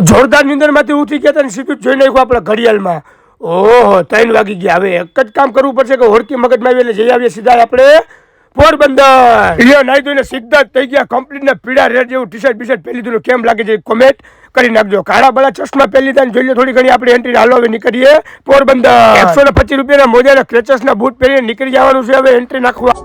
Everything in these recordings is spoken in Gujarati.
જોરદાર નીંદરમાંથી ઉઠી ગયા હતા ને જોઈ નાખ્યું આપણા ઘડિયાળમાં. ઓહો, ત્રણ વાગી ગયા. હવે એક જ કામ કરવું પડશે કે હોડકી મગજમાં આવીને જઈ આવીએ સીધા આપણે પોરબંદર. એ નાઈ ધોઈને સીધા થઈ ગયા. કમ્પ્લીટને પીળા રેડ જેવું ટી શર્ટ બીશર્ટ પહેરી દીધું કેમ લાગે છે કોમેન્ટ કરી નાખજો. કાળા બળા ચશ્મા પહેરી લીધા જોઈ લો થોડી ઘણી આપણે એન્ટ્રી હાલો, હવે નીકળીએ પોરબંદર. એકસો ને પચીસ રૂપિયાના મોજાના ક્રેચસ બૂટ પહેરીને નીકળી જવાનું છે. હવે એન્ટ્રી નાખવા.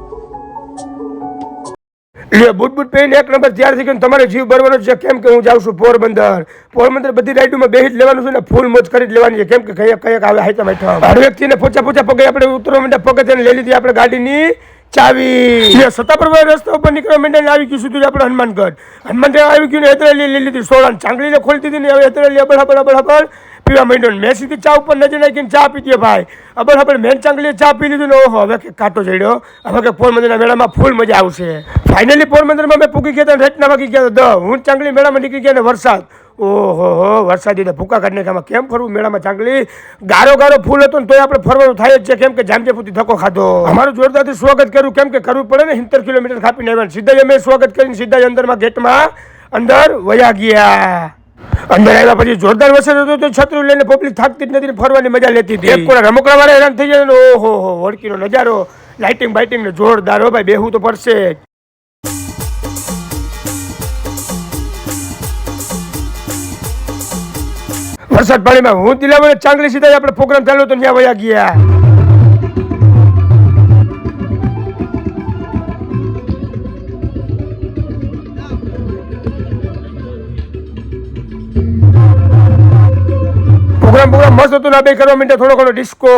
લે બુટ બુટ પહેરીને એક નંબર ત્યાર થઈ ગયો તમારે જીવ ભરવાનો છે. કેમ કે હું જાઉં છું પોરબંદર? પોરબંદર બધી રાઈડોમાં બેસી જ લેવાનું છે ને ફૂલ મોજ કરી જ લેવાની છે. કેમ કે કયા કયા આવે હાઈતા માઈઠા હર વ્યક્તિને પોચા પોચા પગે આપણે ઉતરવા માંડ્યા, પગે તેને લઈ લીધી આપણે ગાડીની ચાવી. લે રસ્તો રસ્તા ઉપર નીકળવા માંડ્યા આવી ગયું સુધી આપણે હનુમાનગઢ. હનુમાનગઢ આવી ગયું ને, હેતરેલી લઈ લીધી સોળાન ચાંગલીને ખોલી દીધી ને, હવે હેતરેલી અબળ અબળ પીવા માંડ્યો મેં સીધી ચા ઉપર નજર નાખીને ચા પીધી ભાઈ. અબર આપણે મેન ચાંગલીએ ચા પી લીધું ને ઓહો, હવે કે કાંટો ચડ્યો. હવે કે પોરબંદરના મેળામાં ફૂલ મજા આવશે. ફાઇનલી પોરબંદરમાં મેં પૂકી ગયા હતા ને રાતના વાગી ગયા હતા. દ હું ચાંગલી મેળામાં નીકળી ગયા ને વરસાદ. ઓહો હો, વરસાદી ને ભૂકા કાઢને આમાં કેમ ફરવું મેળામાં ચાંગલી? ગારો ગારો ફૂલ હતો ને તોય આપણે ફરવાનું થાય જ છે. કેમ કે જામજેપુથી ધક્કો ખાધો. અમારું જોરદારથી સ્વાગત કર્યું. કેમ કે કરવું પડે ને સિત્તેર કિલોમીટર કાપીને આવ્યા સીધા અમે સ્વાગત કરીને સીધા અંદરમાં ગેટમાં અંદર વયા ગયા. અંદર આવ્યા પછી જોરદાર વરસાદ હતો તો છત્રી લઈને પબ્લિક થાકતી જ નથી ફરવાની મજા લેતી હતી. એક કોણા રમકડા વાળા હેરાન થઈ જાય ઓહો હો વળકીનો નજારો લાઇટિંગ બાઇટિંગ ને જોરદાર હો ભાઈ બેહું તો પડશે. વરસાદ પાણીમાં હું દિલાવડે ચાંગલી સીધા આપણે પ્રોગ્રામ ચાલુ તો ત્યાં વયા ગયા. પ્રોગ્રામ પ્રોગ્રામ મસ્ત હતું બે કરવા મીઠે થોડો ઘણો ડિસ્કો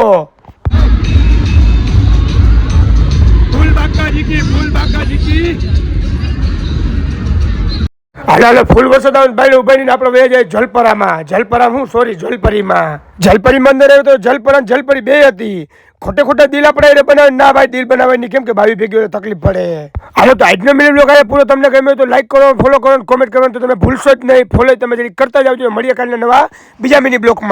ફૂલ જલપરીમાં. જલપરીમાં. અંદર આવ્યો તો જલપરા જલપરી બે હતી. ખોટે ખોટા દિલ આપણે એને બનાવે ના ભાઈ દિલ બનાવવાની કેમ કે ભાવી ભેગી હોય તકલીફ પડે. હાલો તો આજનો મિલિયન લોકો પૂરો. તમને ગમ્યો તો લાઈક કરો ફોલો કરો કોમેન્ટ કરો તો તમે ભૂલશો જ નહીં. ફોલો તમે જરી કરતા જાવજો મળીએ કાલના નવા બીજા મિની બ્લોકમાં